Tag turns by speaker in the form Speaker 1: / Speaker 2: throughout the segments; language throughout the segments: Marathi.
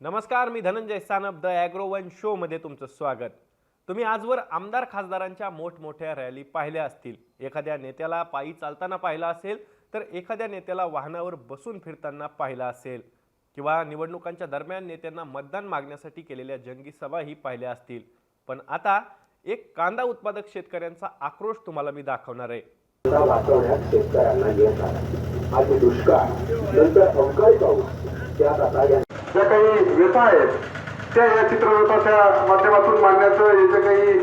Speaker 1: नमस्कार मी Dhananjay Sanap the agro one शोमध्ये तुमचं स्वागत. तुम्ही आजवर आमदार खासदारांच्या मोठमोठ्या रॅली पाहिल्या असतील. एखाद्या नेत्याला पायी चालताना पाहिला असेल तर एखाद्या नेत्याला वाहनावर बसून फिरताना पाहिला असेल. किंवा निवडणुकांच्या दरम्यान नेत्यांना मतदान मागण्यासाठी केलेल्या जंगी सभाही पाहिल्या असतील. पण आता एक कांदा उत्पादक शेतकऱ्यांचा आक्रोश तुम्हाला मी दाखवणार आहे.
Speaker 2: शेतकऱ्यांना दुष्काळ नंतर
Speaker 3: ज्या काही व्यथा आहेत त्या या चित्ररथाच्या माध्यमातून मांडण्याचं याचं काही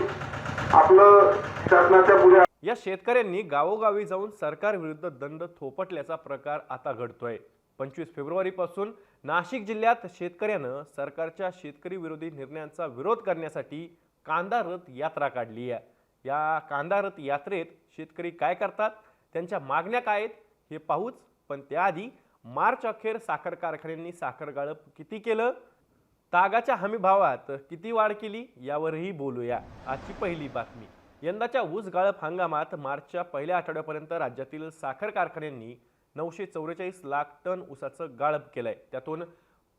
Speaker 3: आपलं शासनाच्या पुढे
Speaker 1: या शेतकऱ्यांनी गावोगावी जाऊन सरकार विरुद्ध दंड थोपटल्याचा प्रकार आता घडतोय. पंचवीस फेब्रुवारीपासून नाशिक जिल्ह्यात शेतकऱ्यानं सरकारच्या शेतकरी विरोधी निर्णयांचा विरोध करण्यासाठी कांदा रथ यात्रा काढली आहे. या कांदा रथ यात्रेत शेतकरी काय करतात? त्यांच्या मागण्या काय आहेत? हे पाहूच पण त्याआधी मार्च अखेर साखर कारखान्यांनी साखर गाळप किती केलं? तागाच्या हमीभावात किती वाढ केली? यावरही बोलूया. आजची पहिली बातमी. यंदाच्या ऊस गाळप हंगामात मार्चच्या पहिल्या आठवड्यापर्यंत राज्यातील साखर कारखान्यांनी नऊशे चौवेचाळीस लाख टन ऊसाचं गाळप केलंय. त्यातून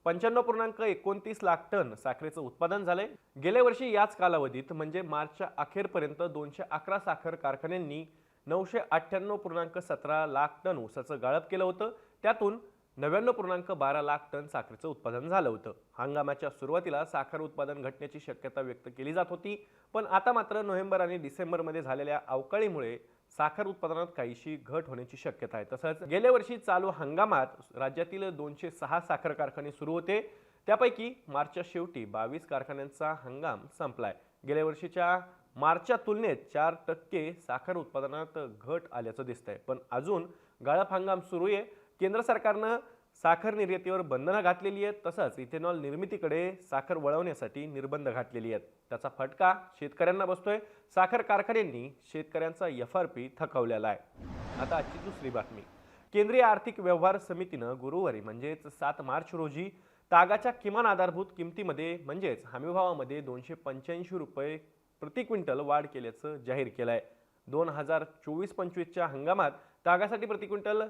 Speaker 1: पंच्याण्णव पूर्णांक एकोणतीस लाख टन साखरेचं उत्पादन झालंय. गेल्या वर्षी याच कालावधीत म्हणजे मार्चच्या अखेरपर्यंत दोनशे अकरा साखर कारखान्यांनी नऊशे अठ्ठ्याण्णव पूर्णांक सतरा लाख टन ऊसाचं गाळप केलं होतं. त्यातून नव्याण्णव पूर्णांक बारा लाख टन साखरेचं उत्पादन झालं होतं. हंगामाच्या सुरुवातीला साखर उत्पादन घटण्याची शक्यता व्यक्त केली जात होती पण आता मात्र नोव्हेंबर आणि डिसेंबरमध्ये झालेल्या अवकाळीमुळे साखर उत्पादनात काहीशी घट होण्याची शक्यता आहे. तसंच गेल्या वर्षी चालू हंगामात राज्यातील दोनशे सहा साखर कारखाने सुरू होते. त्यापैकी मार्चच्या शेवटी बावीस कारखान्यांचा हंगाम संपलाय. गेल्या वर्षीच्या मार्चच्या तुलनेत चार टक्के साखर उत्पादनात घट आल्याचं दिसतंय. पण अजून गाळप हंगाम सुरू आहे. केंद्र सरकारनं साखर निर्यातीवर बंधनं घातलेली आहेत. तसंच इथेनॉल निर्मितीकडे साखर वळवण्यासाठी निर्बंध घातलेली आहेत. त्याचा फटका शेतकऱ्यांना बसतोय. साखर कारखान्यांनी शेतकऱ्यांचा एफ आर पी थकवलेला आहे. आता आजची दुसरी बातमी. केंद्रीय आर्थिक व्यवहार समितीनं गुरुवारी म्हणजेच सात मार्च रोजी तागाच्या किमान आधारभूत किमतीमध्ये म्हणजेच हमीभावामध्ये दोनशे पंच्याऐंशी रुपये प्रति क्विंटल वाढ केल्याचं जाहीर केलं आहे दोन हजार चोवीस पंचवीसच्या हंगामात तागासाठी प्रति क्विंटल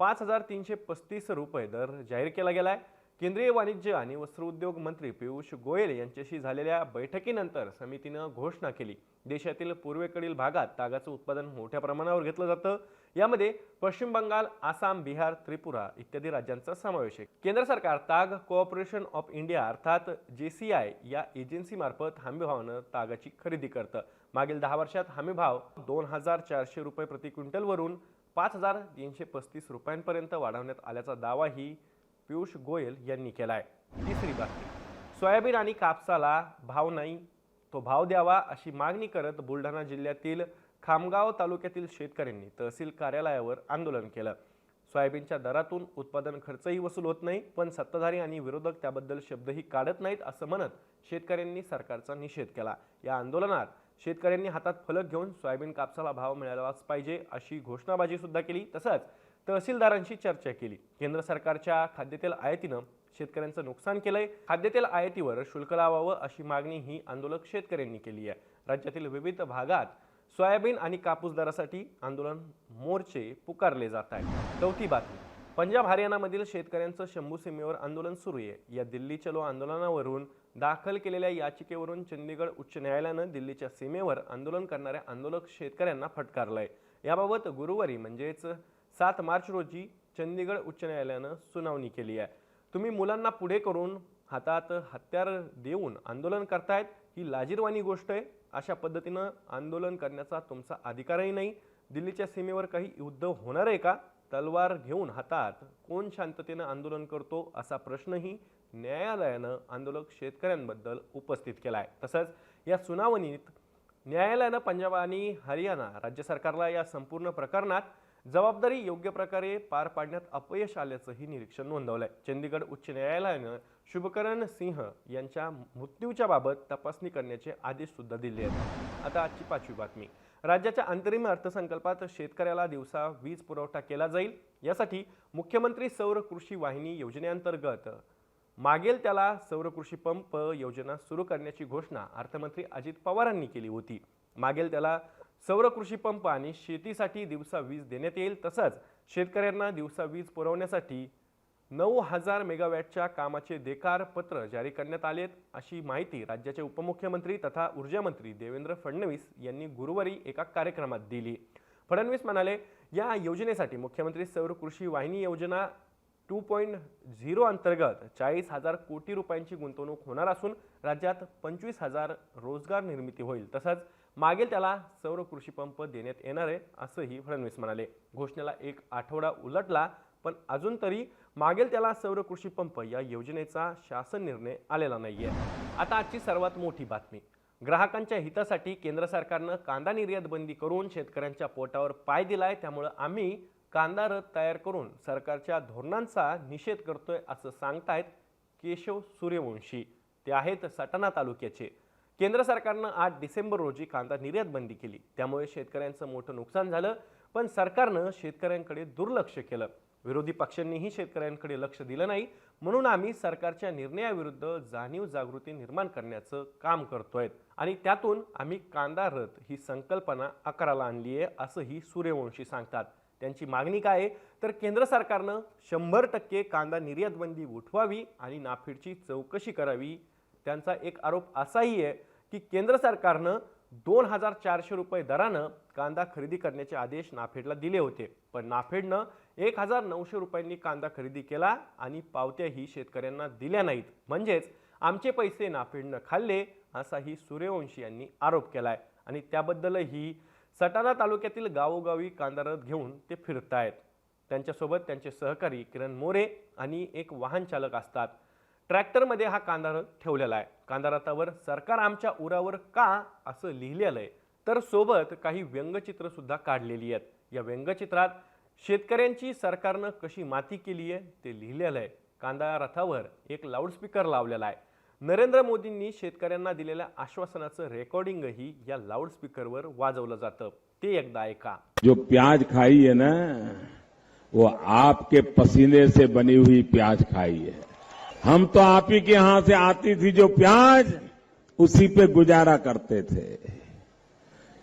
Speaker 1: पाच हजार तीनशे पस्तीस रुपये दर जाहीर केला गेला आहे केंद्रीय वाणिज्य आणि वस्त्रोद्योग मंत्री पियुष गोयल यांच्याशी झालेल्या बैठकीनंतर समितीनं घोषणा केली. देशातील पूर्वेकडील भागात तागाचं उत्पादन मोठ्या प्रमाणावर घेतलं जातं. यामध्ये पश्चिम बंगाल आसाम बिहार त्रिपुरा इत्यादी राज्यांचा समावेश आहे. केंद्र सरकार ताग कोऑपरेशन ऑफ इंडिया अर्थात जे सी आय या एजन्सीमार्फत हमीभावानं तागाची खरेदी करतं. मागील दहा वर्षात हमीभाव दोन हजार चारशे रुपये प्रति क्विंटलवरून पाच हजार तीनशे पस्तीस रुपयांपर्यंत वाढवण्यात आल्याचा दावाही पियुष गोयल यांनी केला आहे तिसरी बातमी. सोयाबीन आणि कापसाला भाव नाही तो भाव द्यावा अशी मागणी करत बुलढाणा जिल्ह्यातील खामगाव तालुक्यातील शेतकऱ्यांनी तहसील कार्यालयावर आंदोलन केलं. सोयाबीनच्या दरातून उत्पादन खर्चही वसूल होत नाही पण सत्ताधारी आणि विरोधक त्याबद्दल शब्दही काढत नाहीत असं म्हणत शेतकऱ्यांनी सरकारचा निषेध केला. या आंदोलनात शेतकऱ्यांनी हातात फलक घेऊन सोयाबीन कापसाला भाव मिळालाच पाहिजे अशी घोषणाबाजी सुद्धा केली. तसंच तहसीलदारांशी चर्चा केली. केंद्र सरकारच्या खाद्यतेल आयातीनं शेतकऱ्यांचं नुकसान केलंय. खाद्यतेल आयातीवर शुल्क लावावं अशी मागणी ही आंदोलक शेतकऱ्यांनी केली आहे. राज्यातील विविध भागात सोयाबीन आणि कापूस दरासाठी आंदोलन मोर्चे पुकारले जात आहेत. चौथी बातमी. पंजाब हरियाणामधील शेतकऱ्यांचं शंभू सीमेवर आंदोलन सुरू आहे. या दिल्ली चलो आंदोलनावरून दाखल केलेल्या याचिकेवरून चंदीगड उच्च न्यायालयानं दिल्लीच्या सीमेवर आंदोलन करणाऱ्या आंदोलक शेतकऱ्यांना फटकारलंय. याबाबत गुरुवारी म्हणजेच सात मार्च रोजी चंदीगड उच्च न्यायालयानं सुनावणी केली आहे. तुम्ही मुलांना पुढे करून हातात हत्यार देऊन आंदोलन करतायत ही लाजीरवाणी गोष्ट आहे. अशा पद्धतीनं आंदोलन करण्याचा तुमचा अधिकारही नाही. दिल्लीच्या सीमेवर काही युद्ध होणार आहे का? तलवार घेऊन हातात कोण शांततेनं आंदोलन करतो असा प्रश्नही न्यायालयानं आंदोलक शेतकऱ्यांबद्दल उपस्थित केला आहे तसंच या सुनावणीत न्यायालयानं पंजाब आणि हरियाणा राज्य सरकारला या संपूर्ण प्रकरणात जबाबदारी योग्य प्रकारे पार पाडण्यात अपयश आल्याचंही निरीक्षण नोंदवलं आहे चंदीगड उच्च न्यायालयानं शुभकरण सिंह यांच्या मृत्यूच्या बाबत तपासणी करण्याचे आदेश सुद्धा दिले आहेत. आता आजची पाचवी बातमी. राज्याच्या अंतरिम अर्थसंकल्पात शेतकऱ्याला दिवसा वीज पुरवठा केला जाईल. यासाठी मुख्यमंत्री सौर कृषी वाहिनी योजनेअंतर्गत मागेल त्याला सौर कृषी पंप योजना सुरू करण्याची घोषणा अर्थमंत्री अजित पवारांनी केली होती. मागेल त्याला सौर कृषी पंप आणि शेतीसाठी दिवसा वीज देण्यात येईल. तसंच शेतकऱ्यांना दिवसा वीज पुरवण्यासाठी नऊ हजार मेगावॅटच्या कामाचे देकार पत्र जारी करण्यात आलेत अशी माहिती राज्याचे उपमुख्यमंत्री तथा ऊर्जामंत्री देवेंद्र फडणवीस यांनी गुरुवारी एका कार्यक्रमात दिली. फडणवीस म्हणाले या योजनेसाठी मुख्यमंत्री सौर कृषी वाहिनी योजना टू पॉईंट झिरो अंतर्गत चाळीस हजार कोटी रुपयांची गुंतवणूक होणार असून राज्यात पंचवीस हजार रोजगार निर्मिती होईल. तसंच मागेल त्याला सौर कृषी पंप देण्यात येणार आहे असंही फडणवीस म्हणाले. घोषणेला एक आठवडा उलटला पण अजून तरी मागेल त्याला सौर कृषी पंप या योजनेचा शासन निर्णय आलेला नाहीये. आता आजची सर्वात मोठी बातमी. ग्राहकांच्या हितासाठी केंद्र सरकारनं कांदा निर्यात बंदी करून शेतकऱ्यांच्या पोटावर पाय दिलाय त्यामुळं आम्ही कांदा रथ तयार करून सरकारच्या धोरणांचा निषेध करतोय असं सांगतायत केशव सूर्यवंशी. ते आहेत सटाणा तालुक्याचे. केंद्र सरकारनं आठ डिसेंबर रोजी कांदा निर्यात बंदी केली. त्यामुळे शेतकऱ्यांचं मोठं नुकसान झालं पण सरकारनं शेतकऱ्यांकडे दुर्लक्ष केलं. विरोधी पक्षांनीही शेतकऱ्यांकडे लक्ष दिलं नाही. म्हणून आम्ही सरकारच्या निर्णयाविरुद्ध जाणीव जागृती निर्माण करण्याचं काम करतोय आणि त्यातून आम्ही कांदा रथ ही संकल्पना आकाराला आणली आहे असंही सूर्यवंशी सांगतात. त्यांची मागणी काय आहे? तर केंद्र सरकारनं शंभर टक्के कांदा निर्यात बंदी उठवावी आणि नाफेडची चौकशी करावी. त्यांचा एक आरोप असाही आहे की केंद्र सरकारनं दोन हजार चारशे रुपये दरानं कांदा खरेदी करण्याचे आदेश नाफेडला दिले होते. पण नाफेडनं एक हजार नऊशे रुपयांनी कांदा खरेदी केला आणि पावत्याही शेतकऱ्यांना दिल्या नाहीत. म्हणजेच आमचे पैसे नाफेडनं खाल्ले असाही सूर्यवंशी यांनी आरोप केला आहे आणि त्याबद्दलही सटाणा तालुक्यातील गावोगावी कांदा रथ घेऊन ते फिरतायत. त्यांच्यासोबत त्यांचे सहकारी किरण मोरे आणि एक वाहन चालक असतात. ट्रॅक्टरमध्ये हा कांदा रथ ठेवलेला आहे. कांदा रथावर सरकार आमच्या उरावर का असं लिहिलेलं आहे तर सोबत काही व्यंगचित्रसुद्धा काढलेली आहेत. या व्यंगचित्रात शेतकऱ्यांची सरकारनं कशी माती केली आहे ते लिहिलेलं आहे. कांदा रथावर एक लाऊडस्पीकर लावलेला आहे. नरेंद्र मोदींनी शेतकऱ्यांना दिलेल्या आश्वासनाचं रेकॉर्डिंगही या लाऊडस्पीकरवर वाजवलं जातं. ते एकदा ऐका.
Speaker 4: जो प्याज खाई है ना वो आपके पसीने से बनी हुई प्याज खाई है। हम तो आप ही के यहां से आती थी जो प्याज उसी पे गुजारा करते थे।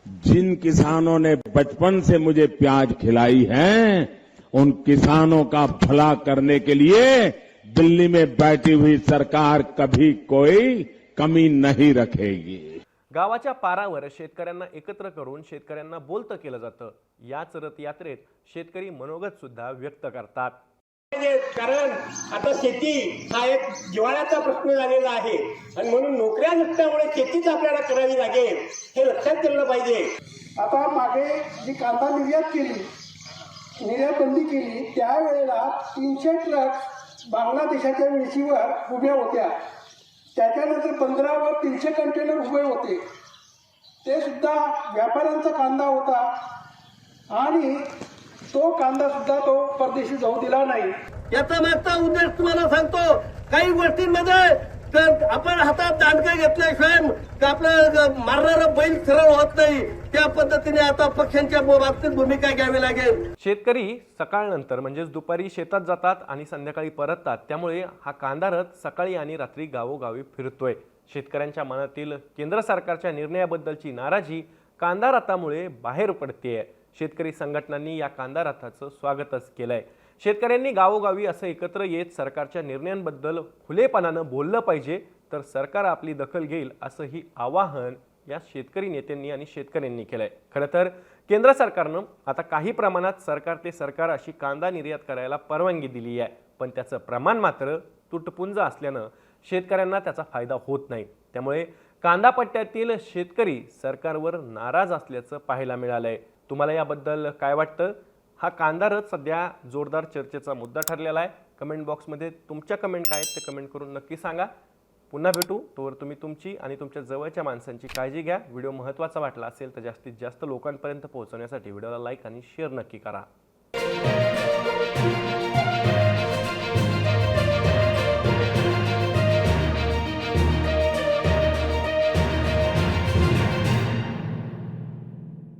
Speaker 4: जिन किसानों ने बचपन से मुझे प्याज खिलाई है उन किसानों का भला करने के लिए दिल्ली में बैठी हुई सरकार कभी कोई कमी नहीं रखेगी।
Speaker 1: गावाच्या पारावर शेतकऱ्यांना एकत्र करून शेतकऱ्यांना बोलतं केलं जातं. याच रथयात्रेत शेतकरी मनोगत सुद्धा व्यक्त करतात.
Speaker 5: कारण आता शेती हा एक जिव्हाळ्याचा प्रश्न झालेला आहे. आणि म्हणून नोकऱ्या नसल्यामुळे शेतीच आपल्याला करावी लागेल हे लक्षात ठेवलं पाहिजे.
Speaker 6: आता मागे जी कांदा निर्यात केली निर्यात बंदी केली त्यावेळेला तीनशे ट्रक बांगलादेशाच्या वेशीवर उभ्या होत्या. त्याच्यानंतर पंधरावर तीनशे कंटेनर उभे होते. ते सुद्धा व्यापाऱ्यांचा कांदा होता. आणि तो कांदा सुद्धा तो परदेशी जाऊ दिला नाही.
Speaker 5: याचा मागचा उद्देश तुम्हाला सांगतो काही गोष्टींमध्ये तर आपण हातात दांडकं घेतल्याशिवाय आपलं मारणारा बैल सरळ होत नाही. त्या पद्धतीने आता पक्षांच्या बाबतीत भूमिका घ्यावी लागेल.
Speaker 1: शेतकरी सकाळनंतर म्हणजेच दुपारी शेतात जातात आणि संध्याकाळी परततात. त्यामुळे हा कांदा रथ सकाळी आणि रात्री गावोगावी फिरतोय. शेतकऱ्यांच्या मनातील केंद्र सरकारच्या निर्णयाबद्दलची नाराजी कांदा रथामुळे बाहेर पडतेय. शेतकरी संघटनांनी या कांदा रथाचं स्वागतच आहे शेतकऱ्यांनी गावोगावी असं एकत्र येत सरकारच्या निर्णयांबद्दल खुलेपणानं बोललं पाहिजे तर सरकार आपली दखल घेईल असंही आवाहन या शेतकरी नेत्यांनी आणि शेतकऱ्यांनी केलं आहे खरं तर केंद्र सरकारनं आता काही प्रमाणात सरकार ते सरकार अशी कांदा निर्यात करायला परवानगी दिली आहे. पण त्याचं प्रमाण मात्र तुटपुंज असल्यानं शेतकऱ्यांना त्याचा फायदा होत नाही. त्यामुळे कांदा पट्ट्यातील शेतकरी सरकारवर नाराज असल्याचं पाहायला मिळालं आहे तुम्हाला याबद्दल काय वाटतं? हा कांदारच सध्या जोरदार चर्चेचा मुद्दा ठरलेला आहे. कमेंट बॉक्समध्ये तुमच्या कमेंट काय आहेत ते कमेंट करून नक्की सांगा. पुन्हा भेटू. तोवर तुम्ही तुमची आणि तुमच्या जवळच्या माणसांची काळजी घ्या. व्हिडिओ महत्त्वाचा वाटला असेल तर जास्तीत जास्त लोकांपर्यंत पोहोचवण्यासाठी व्हिडिओला लाईक आणि शेअर नक्की करा.